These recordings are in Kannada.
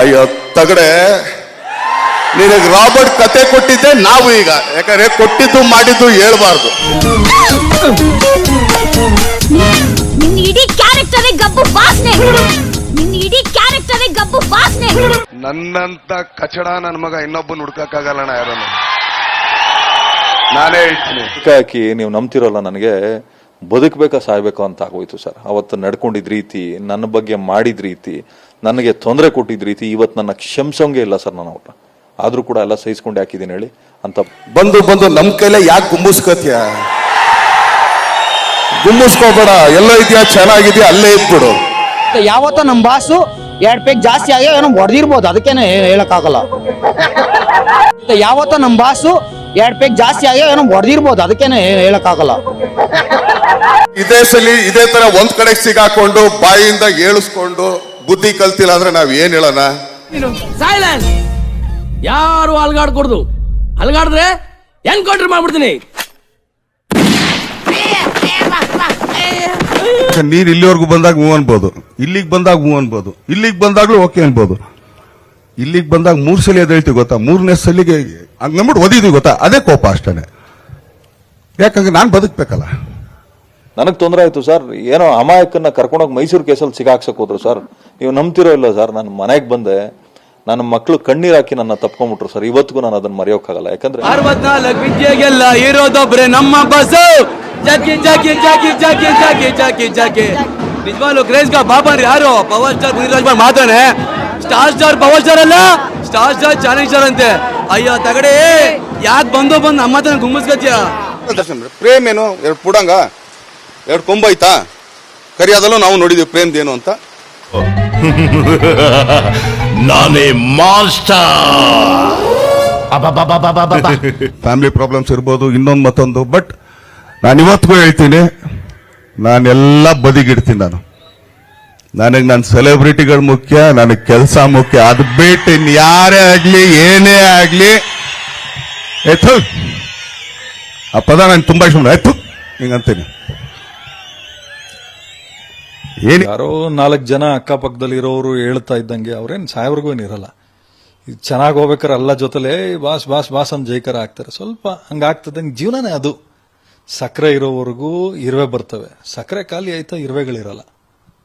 ಅಯ್ಯೋ ತಗಡೆ ನಿನಗೆ ರಾಬರ್ಟ್ ಕತೆ ಕೊಟ್ಟಿದ್ದೆ ನಾವು ಈಗ. ಯಾಕಂದ್ರೆ ಕೊಟ್ಟಿದ್ದು ಮಾಡಿದ್ದು ಹೇಳ್ಬಾರ್ದು. ನಿನ್ನ ಇಡೀ ಕ್ಯಾರೆಕ್ಟರೇ ಗಬ್ಬು ವಾಸನೆ. ನಿನ್ನ ಇಡೀ ಕ್ಯಾರೆಕ್ಟರೇ ಗಬ್ಬು ವಾಸನೆ. ನನ್ನಂತ ಕಚಡ ನನ್ನ ಮಗ ಇನ್ನೊಬ್ಬನ ಹುಡ್ಕಕ್ಕಾಗಲ್ಲಣ್ಣ ಯಾರನ್ನು. ನಾನೇ ಹೇಳ್ತೀನಿ. ಹಾಕಿ ನೀವು ನಂಬ್ತಿರೋಲ್ಲ ನನಗೆ? ಬದುಕಬೇಕಾ ಸಾಯ್ಬೇಕು ಅಂತ ಆಗೋಯ್ತು ಸರ್. ಅವತ್ತು ನಡ್ಕೊಂಡಿದ್ ರೀತಿ ನನ್ನ ಬಗ್ಗೆ ಮಾಡಿದ ರೀತಿ ನನಗೆ ತೊಂದರೆ ಕೊಟ್ಟಿದ್ದ ರೀತಿ ಇವತ್ತು ನನ್ನ ಕ್ಷಮಿಸೋಂಗೆ ಇಲ್ಲ ಸರ್ ನಾನು ಅವ್ರನ್ನ ಆದರೂ ಕೂಡ ಎಲ್ಲ ಸಹಿಸ್ಕೊಂಡು ಹಾಕಿದ್ದೀನಿ ಹೇಳಿ. ಅಂತ ಬಂದು ಬಂದು ನಮ್ಮ ಕೈಲೇ ಯಾಕೆ ಗುಂಬಿಸ್ಕೋತೀಯ? ಗುಂಬಿಸ್ಕೋಬೇಡ ಎಲ್ಲ ಇದೆಯಾ ಚೆನ್ನಾಗಿದೆಯಾ ಅಲ್ಲೇ ಇದ್ಬಿಡು. ಯಾವತ್ತ ನಮ್ಮ ಬಾಸು ಎರಡು ಪೇಕ್ ಜಾಸ್ತಿ ಆಗಿ ಏನೋ ಹೊಡೆದಿರ್ಬೋದು ಅದಕ್ಕೇನೆ ಹೇಳಕ್ಕಾಗಲ್ಲ. ಯಾವತ್ತ ನಮ್ಮ ಬಾಸು ಎರಡು ಪೇಕ್ ಜಾಸ್ತಿ ಆಗಿ ಏನೋ ಹೊಡೆದಿರ್ಬೋದು ಅದಕ್ಕೇನೆ ಹೇಳಕ್ಕಾಗಲ್ಲ. ಇದೇ ಸಲಿ ಇದೇ ತರ ಒಂದ್ ಕಡೆ ಸಿಗಾಕೊಂಡು ಬಾಯಿಯಿಂದ ಏಳಿಸ್ಕೊಂಡು ಬುದ್ಧಿ ಕಲ್ತಿಲ್ಲ ಅಂದ್ರೆ ನಾವ್ ಏನ್ ಹೇಳೋಣ? ಸೈಲೆನ್ಸ್ ಯಾರು ಅಲ್ಗಾಡ್ಕೊಡ್ದು? ಅಲ್ಗಾಡಿದ್ರೆ ಎನ್ಕೌಂಟರ್ ಮಾಡ್ಬಿಡ್ತೀನಿ. ನೀನ್ ಇಲ್ಲಿವರೆಗೂ ಬಂದಾಗ ಹೂ ಅನ್ಬೋದು. ಇಲ್ಲಿಗೆ ಬಂದಾಗ ಹೂ ಅನ್ಬೋದು. ಇಲ್ಲಿಗೆ ಬಂದಾಗ್ಲೂ ಓಕೆ ಅನ್ಬೋದು. ಇಲ್ಲಿಗೆ ಬಂದಾಗ ಮೂರ್ ಸಲ ಎದ್ದೇಳ್ತೀವಿ ಗೊತ್ತಾ? ಮೂರನೇ ಸಲಿಗೆ ಹಂಗ್ ನಂಬಿಟ್ಟು ಓದಿದ್ವಿ ಗೊತ್ತಾ? ಅದೇ ಕೋಪ ಅಷ್ಟೇನೆ. ಯಾಕಂದ್ರೆ ನಾನು ಬದುಕ್ಬೇಕಲ್ಲ. ನನಗೆ ತೊಂದರೆ ಆಯಿತು ಸರ್. ಏನೋ ಅಮಾಯಕನ್ನ ಕರ್ಕೊಂಡೋಗಿ ಮೈಸೂರು ಕೇಸಲ್ಲಿ ಸಿಗಾಕ್ಸಕ್ ಹೋದ್ರು ಸರ್. ನೀವು ನಂಬ್ತಿರೋ ಇಲ್ಲ ಸರ್. ನಾನು ಮನೆಗೆ ಬಂದೆ. ನನ್ನ ಮಕ್ಕಳು ಕಣ್ಣೀರ್ ಹಾಕಿ ನನ್ನ ತಪ್ಕೊಂಡ್ಬಿಟ್ರು ಸರ್. ಇವತ್ತಿಗೂ ನಾನು ಅದನ್ನ ಮರೆಯೋಕ್ಕಾಗಲ್ಲ. ಯಾಕಂದ್ರೆ ಅರವತ್ನಾಲ್ಕು ವಿದ್ಯೆಗೆಲ್ಲ ಇರೋದೊಬ್ರೆ ನಮ್ಮ boss Jackie Jackie Jackie Jackie Jackie Jackie Jackie. ನಿಜವಾಗ್ಲು ಕ್ರೇಜ್ ಗಾ ಬಾಬಾ ಯಾರು? ಪವರ್ ಸ್ಟಾರ್ ಪುನೀತ್ ರಾಜ್ಕುಮಾರ್ ಮಾತಾನೆ. ಸ್ಟಾರ್ ಸ್ಟಾರ್ ಪವರ್ ಸ್ಟಾರ್ ಅಲ್ಲ? ಸ್ಟಾರ್ ಸ್ಟಾರ್ ಚಾಲೆಂಜ್ ಸ್ಟಾರ್ ಅಂತೆ. ಅಯ್ಯೋ ತಗಡೆ. ಯಾಕೆ ಬಂದು ಬಂದು ನಮ್ಮ ಹತ್ರ ಗುಮ್ಮಸ್ಕತ್ತೀಯ ದರ್ಶನ್ ಪ್ರೇಮ್ ಏನು? ಎರಡು ಪುಡಂಗ? ಎರಡು ಕೊಂಬೈತಾ ಕರಿಯಾದಲ್ಲೂ ನಾವು ನೋಡಿದ್ವಿ ಪ್ರೇಮ್ದೇನು ಅಂತ. ನಾನೇ ಮಾಸ್ಟರ್. ಫ್ಯಾಮಿಲಿ ಪ್ರಾಬ್ಲಮ್ಸ್ ಇರ್ಬೋದು ಇನ್ನೊಂದು ಮತ್ತೊಂದು ಬಟ್ ನಾನು ಇವತ್ತಿಗೂ ಹೇಳ್ತೀನಿ ನಾನೆಲ್ಲ ಬದಿಗಿಡ್ತೀನಿ ನಾನು. ನನಗೆ ನನ್ನ ಸೆಲೆಬ್ರಿಟಿಗಳು ಮುಖ್ಯ ನನಗೆ ಕೆಲಸ ಮುಖ್ಯ ಅದು ಬಿಟ್ಟು ಇನ್ನು ಯಾರೇ ಆಗಲಿ ಏನೇ ಆಗಲಿ. ಎತ್ತು. ಆ ಪದ ನಂಗೆ ತುಂಬ ಇಷ್ಟ ಆಯ್ತು ಹಿಂಗಂತೀನಿ. ಏನಿ ಯಾರೋ ನಾಲ್ಕು ಜನ ಅಕ್ಕಪಕ್ಕದಲ್ಲಿ ಇರೋರು ಹೇಳ್ತಾ ಇದ್ದಂಗೆ ಅವ್ರೇನ್ ಸಾಯವ್ರಿಗೂ ಏನಿರಲ್ಲ ಇದು ಚೆನ್ನಾಗಿ ಹೋಗ್ಬೇಕಾರೆ ಎಲ್ಲ ಜೊತೆಲೇ ಬಾಸ್ ಬಾಸ್ ಬಾಸ್ ಅಂತ ಜೈಕರ ಆಗ್ತಾರೆ ಸ್ವಲ್ಪ ಹಂಗಾಗ್ತದೆ ಜೀವನನೇ ಅದು. ಸಕ್ಕರೆ ಇರೋವರೆಗೂ ಇರುವೆ ಬರ್ತವೆ. ಸಕ್ಕರೆ ಖಾಲಿ ಆಯ್ತಾ ಇರುವೆಗಳಿರಲ್ಲ.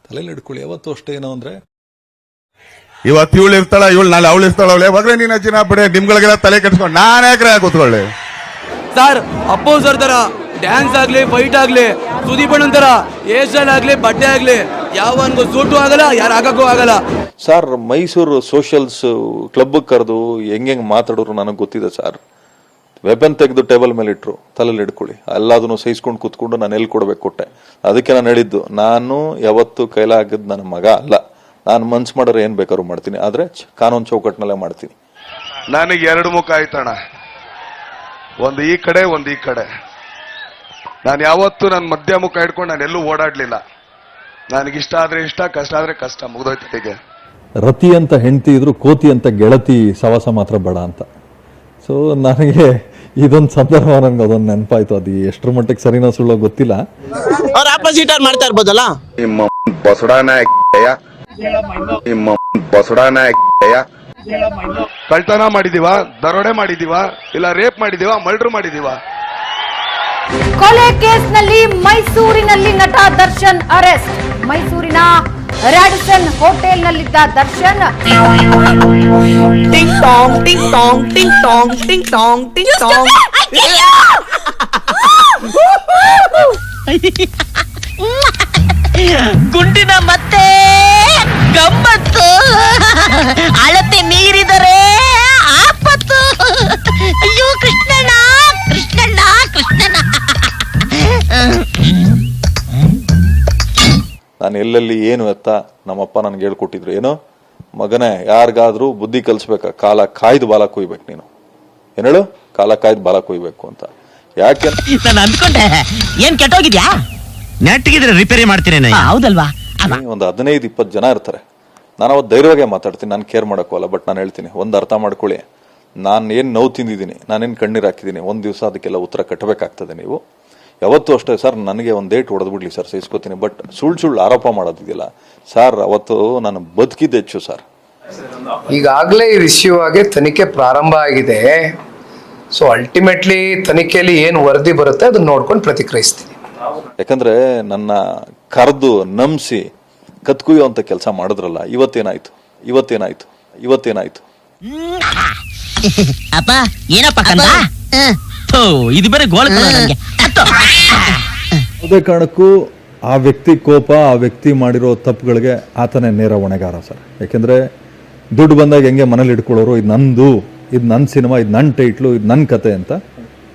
ತಲೆಯಲ್ಲಿ ಹಿಡ್ಕೊಳ್ಳಿ. ಯಾವತ್ತು ಅಷ್ಟೇ ಏನೋ ಅಂದ್ರೆ. ಇವತ್ತು ಇವಳು ಇರ್ತಾಳ ಇವಳು ನಾಳೆ ಅವಳು ಇರ್ತಾಳ ಅವಳೆ? ಮಗ್ರೆ ನೀನು ಅಜ್ಜಿನ ಬಿಡೆ. ನಿಮ್ಗಳಿಗೆಲ್ಲ ತಲೆ ಕೆಡ್ಸ್ಕೊಂಡು ನಾನೇ ಕರೆ ಕೂತ್ಕೊಳ್ಳಿ. ಸರ್ ಅಪ್ಪೋಸರ್ ತರ ಡ್ಯಾನ್ಸ್ ಆಗಲಿ ಫೈಟ್ ಆಗಲಿ ಸುದೀಪ್ ಒಂಥರ ತರ ಹೇರ್ ಸ್ಟೈಲ್ ಆಗಲಿ ಬಟ್ಟೆ ಯಾವ ಯಾವನ್ಗೂ ಸೂಟು ಆಗಲ್ಲ ಯಾರು ಹಾಕಕ್ಕೂ ಆಗಲ್ಲ. ಸರ್ ಮೈಸೂರು ಸೋಷಿಯಲ್ಸ್ ಕ್ಲಬ್ ಕರೆದು ಹೆಂಗ್ ಮಾತಾಡೋರು ನನಗೆ ಗೊತ್ತಿದೆ ಸರ್ ವೆಪನ್ ತೆಗೆದು ಟೇಬಲ್ ಮೇಲೆ ಇಟ್ರು ತಲೆಯಲ್ಲಿ ಇಟ್ಕೊಳ್ಳಿ ಎಲ್ಲದನ್ನು ಸಹಿಸ್ಕೊಂಡು ಕೂತ್ಕೊಂಡು ನಾನು ಎಲ್ಲಿ ಕೊಡ್ಬೇಕು ಕೊಟ್ಟೆ ಅದಕ್ಕೆ ನಾನು ಹೇಳಿದ್ದು ನಾನು ಯಾವತ್ತು ಕೈಲಾಗದ್ ನನ್ನ ಮಗ ಅಲ್ಲ. ನಾನು ಮನ್ಸು ಮಾಡೋರು ಏನು ಬೇಕಾದ್ರೂ ಮಾಡ್ತೀನಿ. ಆದರೆ ಚ- ಕಾನೂನು ಚೌಕಟ್ಟಿನಲ್ಲೇ ಮಾಡ್ತೀನಿ. ನನಗೆ ಎರಡು ಮುಖ ಆಯ್ತಣ್ಣ. ಒಂದು ಈ ಕಡೆ ಒಂದು ಈ ಕಡೆ. ನಾನು ಯಾವತ್ತೂ ನನ್ನ ಮಧ್ಯ ಮುಖ ಹಿಡ್ಕೊಂಡು ನಾನು ಎಲ್ಲೂ ಓಡಾಡ್ಲಿಲ್ಲ. ನನಗೆ ಇಷ್ಟ ಆದ್ರೆ ಇಷ್ಟ ಕಷ್ಟ ಆದ್ರೆ ಕಷ್ಟ ಮುಗಿದೋಯ್ತು ಹೀಗೆ. ರತಿ ಅಂತ ಹೆಂಡತಿ ಇದ್ರು ಕೋತಿ ಅಂತ ಗೆಳತಿ ಸವಾಸ ಮಾತ್ರ ಬೇಡ ಅಂತ. ಸೊ ನನಗೆ ಇದೊಂದು ಸಂದರ್ಭ ನನಗೆ ಅದೊಂದು ನೆನಪಾಯ್ತು. ಅದು ಎಷ್ಟರ ಮಟ್ಟಿಗೆ ಸರಿನೋ ಸುಳ್ಳೋ ಗೊತ್ತಿಲ್ಲ. ಅವ್ರ ಆಪೋಸಿಟ್ ಅವ್ರು ಮಾಡ್ತಾ ಇರ್ಬೋದಲ್ಲ? ನಿಮ್ಮ ಬಸಡಾನ ನಿಮ್ಮ ಬಸಡಾನ ಕಳ್ತನ ಮಾಡಿದೀವ ದರೋಡೆ ಮಾಡಿದೀವ ಇಲ್ಲ ರೇಪ್ ಮಾಡಿದೀವ ಮರ್ಡರ್ ಮಾಡಿದೀವ? ಕೊಲೆ ಕೇಸ್ನಲ್ಲಿ ಮೈಸೂರಿನಲ್ಲಿ ನಟ ದರ್ಶನ್ ಅರೆಸ್ಟ್. ಮೈಸೂರಿನ ರ್ಯಾಡಿಸನ್ ಹೋಟೆಲ್ನಲ್ಲಿದ್ದ ದರ್ಶನ್. ಟಿಂಗ್ ಟಾಂಗ್ ಟಿಂಗ್ ಟಾಂಗ್ ಟಿಂಗ್ ಟಾಂಗ್ ಟಿಂಗ್ ಟಾಂಗ್ ಟಿಂಗ್ ಟಾಂಗ್. ಗುಂಡಿನ ಮತ್ತೆ ಗಮ್ಮತ್ತು. ಅಳತೆ ಮೀರಿದರೆ ಎಲ್ಲೆಲ್ಲಿ ಏನು ಎತ್ತ ನಮ್ಮಪ್ಪ ನನಗೆ ಹೇಳ್ಕೊಟ್ಟಿದ್ರು. ಏನೋ ಮಗನೇ ಯಾರಿಗಾದ್ರೂ ಬುದ್ಧಿ ಕಲಿಸ್ಬೇಕ? ಕಾಲ ಕಾಯ್ದು ಬಾಲ ಕುಯ್ಬೇಕು ನೀನು. ಏನೇಳು ಹೇಳು? ಕಾಲ ಕಾಯ್ದು ಬಾಲ ಕುಯ್ಬೇಕು ಅಂತ. ಯಾಕೆ ನಾನು ಅನ್ಕೊಂಡೆ. ಏನ್ ಕೆಟ್ಟೋಗಿದ್ಯಾ? ನೆಟ್ಟಿಗಿದ್ರೆ ರಿಪೇರಿ ಮಾಡ್ತೀನಿ ಹೌದಲ್ವಾ? ಒಂದು ಹದಿನೈದು ಇಪ್ಪತ್ತು ಜನ ಇರ್ತಾರೆ. ನಾನು ಅವತ್ತು ಧೈರ್ಯವಾಗೇ ಮಾತಾಡ್ತೀನಿ. ನಾನು ಕೇರ್ ಮಾಡೋಕ್ಕಲ್ಲ ಬಟ್ ನಾನು ಹೇಳ್ತೀನಿ. ಒಂದು ಅರ್ಥ ಮಾಡ್ಕೊಳ್ಳಿ. ನಾನು ಏನು ನೋವು ತಿಂದಿದ್ದೀನಿ ನಾನೇನು ಕಣ್ಣೀರು ಹಾಕಿದ್ದೀನಿ ಒಂದು ದಿವಸ ಅದಕ್ಕೆಲ್ಲ ಉತ್ತರ ಕಟ್ಟಬೇಕಾಗ್ತದೆ ನೀವು. ಯಾವತ್ತೂ ಅಷ್ಟೇ ಸರ್ ನನಗೆ ಒಂದು ಡೇಟ್ ಹೊಡೆದ್ಬಿಡ್ಲಿ ಸರ್ ಸಹಿಸ್ಕೋತೀನಿ ಬಟ್ ಸುಳ್ಳು ಸುಳ್ಳು ಆರೋಪ ಮಾಡೋದಿದೆಯಲ್ಲ ಸರ್ ಅವತ್ತು ನಾನು ಬದುಕಿದ್ದೆ ಹೆಚ್ಚು ಸರ್. ಈಗಾಗಲೇ ಈ ವಿಷಯವಾಗಿ ತನಿಖೆ ಪ್ರಾರಂಭ ಆಗಿದೆ. ಸೊ ಅಲ್ಟಿಮೇಟ್ಲಿ ತನಿಖೆಯಲ್ಲಿ ಏನು ವರದಿ ಬರುತ್ತೆ ಅದನ್ನ ನೋಡ್ಕೊಂಡು ಪ್ರತಿಕ್ರಿಯಿಸ್ತೀನಿ. ಯಾಕಂದ್ರೆ ನನ್ನ ಕರೆದು ನಂಬಿಸಿ ಕತ್ಕುಯ್ಯೋ ಅಂತ ಕೆಲಸ ಮಾಡಿದ್ರಲ್ಲ ಇವತ್ತೇನಾಯ್ತು? ಇವತ್ತೇನಾಯ್ತು? ಇವತ್ತೇನಾಯ್ತು? ಅಪ್ಪ ಏನಪ್ಪ ಕಂದ? ಇದು ಬೇರೆ ಗೋಳ. ಯಾವುದೇ ಕಾರಣಕ್ಕೂ ಆ ವ್ಯಕ್ತಿ ಕೋಪ ಆ ವ್ಯಕ್ತಿ ಮಾಡಿರೋ ತಪ್ಪುಗಳಿಗೆ ಆತನೇ ನೇರ ಹೊಣೆಗಾರ ಸರ್. ಯಾಕೆಂದ್ರೆ ದುಡ್ಡು ಬಂದಾಗ ಹೆಂಗೆ ಮನೇಲಿ ಇಟ್ಕೊಳ್ಳೋರು? ಇದು ನಂದು ಇದು ನನ್ನ ಸಿನಿಮಾ ಇದು ನನ್ನ ಟೈಟ್ಲು ಇದು ನನ್ನ ಕತೆ ಅಂತ.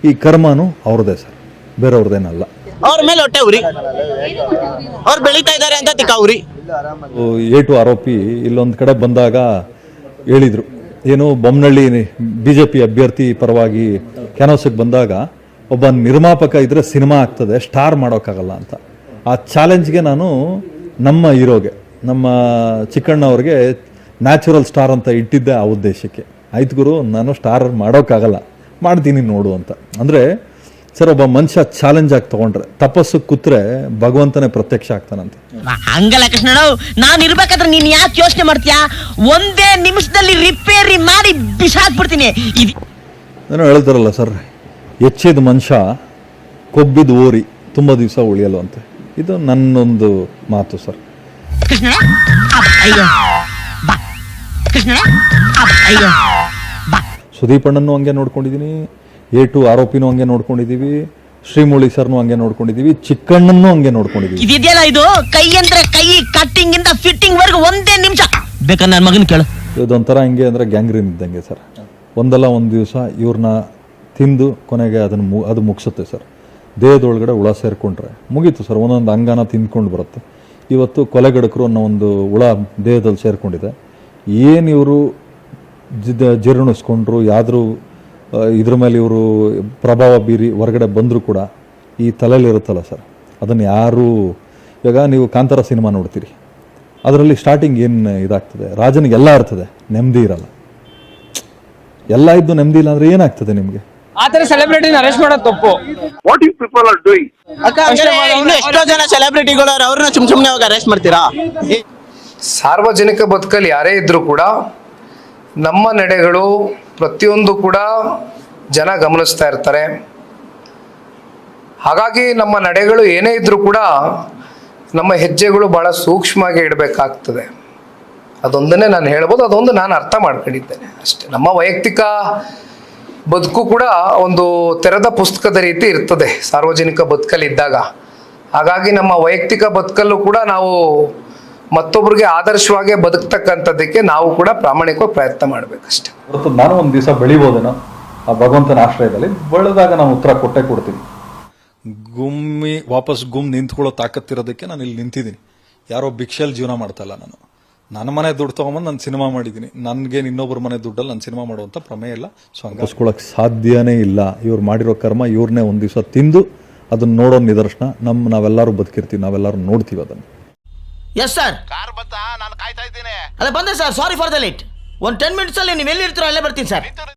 ಈ ಕರ್ಮನು ಅವ್ರದೇ ಸರ್. ಬೇರೆಯವ್ರದ್ದೇನಲ್ಲ. ಅವ್ರ ಮೇಲೆ ಹೊಟ್ಟೆ ಉರಿ. ಅವ್ರು ಬೆಳೀತಾ ಇದ್ದಾರೆ ಅಂತ ತಿಕ್ಕ ಉರಿ. ಏಟು ಆರೋಪಿ ಇಲ್ಲೊಂದು ಕಡೆ ಬಂದಾಗ ಹೇಳಿದ್ರು. ಏನು ಬೊಮ್ಮನಹಳ್ಳಿ ಬಿ ಜೆ ಪಿ ಅಭ್ಯರ್ಥಿ ಪರವಾಗಿ ಕ್ಯಾನೋಸಿಗೆ ಬಂದಾಗ ಒಬ್ಬ ನಿರ್ಮಾಪಕ ಇದ್ದರೆ ಸಿನಿಮಾ ಆಗ್ತದೆ ಸ್ಟಾರ್ ಮಾಡೋಕ್ಕಾಗಲ್ಲ ಅಂತ. ಆ ಚಾಲೆಂಜ್ಗೆ ನಾನು ನಮ್ಮ ಹೀರೋಗೆ ನಮ್ಮ ಚಿಕ್ಕಣ್ಣವ್ರಿಗೆ ನ್ಯಾಚುರಲ್ ಸ್ಟಾರ್ ಅಂತ ಇಟ್ಟಿದ್ದೆ ಆ ಉದ್ದೇಶಕ್ಕೆ. ಆಯ್ತು ಗುರು ನಾನು ಸ್ಟಾರ್ ಮಾಡೋಕ್ಕಾಗಲ್ಲ ಮಾಡ್ತೀನಿ ನೋಡು ಅಂತ. ಅಂದರೆ ಸರ್ ಒಬ್ಬ ಮನುಷ್ಯ ಚಾಲೆಂಜ್ ಆಗಿ ತಗೊಂಡ್ರೆ ತಪಸ್ಸು ಕೂತ್ರೆ ಭಗವಂತನೇ ಪ್ರತ್ಯಕ್ಷ ಆಗ್ತಾನಂತೆ ಹಂಗಲ್ಲ ಕೃಷ್ಣ ನಾನು ಇರ್ಬೇಕಾದ್ರೆ ನೀನ್ ಯಾಕೆ ಯೋಚನೆ ಮಾಡ್ತೀಯಾ? ಒಂದೇ ನಿಮಿಷದಲ್ಲಿ ರಿಪೇರಿ ಮಾಡಿ ಬಿಸಾಕ್ಬಿಡ್ತೀನಿ. ಇದು ಏನೋ ಹೇಳ್ತಾರಲ್ಲ ಸರ್ ಹೆಚ್ಚಿದ ಮನುಷ್ಯ ಕೊಬ್ಬಿದ ಓರಿ ತುಂಬ ದಿವಸ ಉಳಿಯಲು ಅಂತೆ. ಇದು ನನ್ನೊಂದು ಮಾತು ಸರ್. ಬಾ. ಸುದೀಪ್ ಹಂಗೆ ನೋಡ್ಕೊಂಡಿದ್ದೀನಿ ಎ ಟು ಆರೋಪಿನೂ ಹಂಗೆ ನೋಡ್ಕೊಂಡಿದ್ದೀವಿ ಶ್ರೀಮುಳಿ ಸರ್ನು ಹಂಗೆ ನೋಡ್ಕೊಂಡಿದ್ದೀವಿ ಚಿಕ್ಕಣ್ಣನ್ನು ಹಂಗೆ ನೋಡ್ಕೊಂಡಿದ್ದೀವಿ ಇದಿದೆಯಲ್ಲ ಇದು? ಕೈ ಅಂದ್ರೆ ಕೈ ಕಟ್ಟಿಂಗ್ ಇಂದ ಫಿಟ್ಟಿಂಗ್ ವರ್ಗ ಒಂದೇ ನಿಮಿಷ. ಬೇಕಾದ್ರೆ ನನ್ನ ಮಗನ ಕೇಳು. ಇದೊಂಥರ ಹಿಂಗೆ ಅಂದ್ರೆ ಗ್ಯಾಂಗ್ರೀನ್ ಇದ್ದಂಗೆ ಸರ್. ಒಂದಲ್ಲ ಒಂದು ದಿವಸ ಇವ್ರನ್ನ ತಿಂದು ಕೊನೆಗೆ ಅದನ್ನು ಮು, ಅದು ಮುಗಿಸುತ್ತೆ ಸರ್. ದೇಹದೊಳಗಡೆ ಹುಳ ಸೇರಿಕೊಂಡ್ರೆ. ಮುಗೀತು ಸರ್. ಒಂದೊಂದು ಅಂಗನ ತಿಂದ್ಕೊಂಡು ಬರುತ್ತೆ. ಇವತ್ತು ಕೊಲೆಗಡಕರು ಅನ್ನೋ ಒಂದು ಹುಳ ದೇಹದಲ್ಲಿ ಸೇರಿಕೊಂಡಿದೆ. ಏನು ಇವರು ಜೀರ್ಣಿಸ್ಕೊಂಡ್ರು ಯಾವ್ದು ಇದ್ರ ಮೇಲೆ ಇವರು ಪ್ರಭಾವ ಬೀರಿ ಹೊರಗಡೆ ಬಂದರೂ ಕೂಡ ಈ ತಲೆಯಲ್ಲಿರುತ್ತಲ್ಲ ಸರ್. ಅದನ್ನು ಯಾರೂ, ಇವಾಗ ನೀವು ಕಾಂತಾರ ಸಿನಿಮಾ ನೋಡ್ತೀರಿ. ಅದರಲ್ಲಿ ಸ್ಟಾರ್ಟಿಂಗ್ ಏನು ಇದಾಗ್ತದೆ? ರಾಜನಿಗೆ ಎಲ್ಲ ಇರ್ತದೆ ನೆಮ್ಮದಿ ಇರಲ್ಲ. ಎಲ್ಲ ಇದ್ದು ನೆಮ್ಮದಿ ಇಲ್ಲ ಅಂದರೆ ಏನಾಗ್ತದೆ ನಿಮಗೆ? ಆತರ ಸೆಲೆಬ್ರಿಟಿನ ಅರೆಸ್ಟ್ ಮಾಡೋದು ತಪ್ಪು. ಅಕ್ಕ ಇನ್ನು ಎಷ್ಟೋ ಜನ ಸೆಲೆಬ್ರಿಟಿಗಳು ಅವ್ರನ್ನ ಸುಮ್ ಸುಮ್ನೆ ಹೋಗಿ ಅರೆಸ್ಟ್ ಮಾಡ್ತೀರಾ? ಸಾರ್ವಜನಿಕ ಬದುಕಲ್ಲಿ ಯಾರೇ ಇದ್ರೂ ಕೂಡ ನಮ್ಮ ನಡೆಗಳು ಪ್ರತಿಯೊಂದು ಕೂಡ ಜನ ಗಮನಿಸ್ತಾ ಇರ್ತಾರೆ. ಹಾಗಾಗಿ ನಮ್ಮ ನಡೆಗಳು ಏನೇ ಇದ್ರೂ ಕೂಡ ನಮ್ಮ ಹೆಜ್ಜೆಗಳು ಬಹಳ ಸೂಕ್ಷ್ಮವಾಗಿ ಇಡಬೇಕಾಗ್ತದೆ. ಅದೊಂದನ್ನೇ ನಾನು ಹೇಳ್ಬೋದು ಅದೊಂದು ನಾನು ಅರ್ಥ ಮಾಡ್ಕೊಂಡಿದ್ದೇನೆ ಅಷ್ಟೇ. ನಮ್ಮ ವೈಯಕ್ತಿಕ ಬದುಕು ಕೂಡ ಒಂದು ತೆರೆದ ಪುಸ್ತಕದ ರೀತಿ ಇರ್ತದೆ. ಸಾರ್ವಜನಿಕ ಬದುಕಲ್ಲಿದ್ದಾಗ. ಹಾಗಾಗಿ ನಮ್ಮ ವೈಯಕ್ತಿಕ ಬದುಕಲ್ಲೂ ಕೂಡ ನಾವು ಮತ್ತೊಬ್ಬರಿಗೆ ಆದರ್ಶವಾಗಿ ಬದುಕ್ತಕ್ಕಂಥದ್ದಕ್ಕೆ ನಾವು ಕೂಡ ಪ್ರಾಮಾಣಿಕವಾಗಿ ಪ್ರಯತ್ನ ಮಾಡಬೇಕಷ್ಟೆ. ಹೊರತು ನಾನು ಒಂದು ದಿವಸ ಬೆಳಿಬೋದೇನೋ ಆ ಭಗವಂತನ ಆಶ್ರಯದಲ್ಲಿ ಬೆಳೆದಾಗ ನಾನು ಉತ್ತರ ಕೊಟ್ಟೆ ಕೊಡ್ತೀನಿ. ಗುಮ್ಮಿ ವಾಪಸ್ ಗುಮ್ ನಿಂತ್ಕೊಳ್ಳೋ ತಾಕತ್ತಿರೋದಕ್ಕೆ ನಾನು ಇಲ್ಲಿ ನಿಂತಿದ್ದೀನಿ. ಯಾರೋ ಭಿಕ್ಷೆಯಲ್ಲಿ ಜೀವನ ಮಾಡ್ತಾ ಇಲ್ಲ ನಾನು. ನನ್ನ ಮನೆ ದುಡ್ಡು ತಗೊಂಬಂದು ನಾನು ಸಿನಿಮಾ ಮಾಡಿದ್ದೀನಿ. ನನಗೆ ಇನ್ನೊಬ್ಬರ ಮನೆ ದುಡ್ಡಲ್ಲಿ ನಾನು ಸಿನಿಮಾ ಮಾಡುವಂಥ ಪ್ರಮೇಯ ಇಲ್ಲ. ಸೊ ಹಂಗಿಸ್ಕೊಳಕ್ಕೆ ಸಾಧ್ಯನೇ ಇಲ್ಲ. ಇವ್ರು ಮಾಡಿರೋ ಕರ್ಮ ಇವ್ರನ್ನೇ ಒಂದು ದಿವಸ ತಿಂದು ಅದನ್ನ ನೋಡೋ ನಿದರ್ಶನ ನಮ್ಮ ನಾವೆಲ್ಲರೂ ಬದುಕಿರ್ತೀವಿ ನಾವೆಲ್ಲರೂ ನೋಡ್ತೀವಿ ಅದನ್ನು. ಎಸ್ ಸರ್ ಕಾರ್ ಬಂತಾ? ನಾನು ಕಾಯ್ತಾ ಇದ್ದೀನಿ. ಅಲ್ಲ ಬಂದೆ sir sorry for the late ಒಂದು ಟೆನ್ ಮಿನಿಟ್ಸ್ ಅಲ್ಲಿ ನೀವು ಎಲ್ಲಿ ಇರ್ತೀರೋ ಅಲ್ಲೇ ಬರ್ತೀನಿ ಸರ್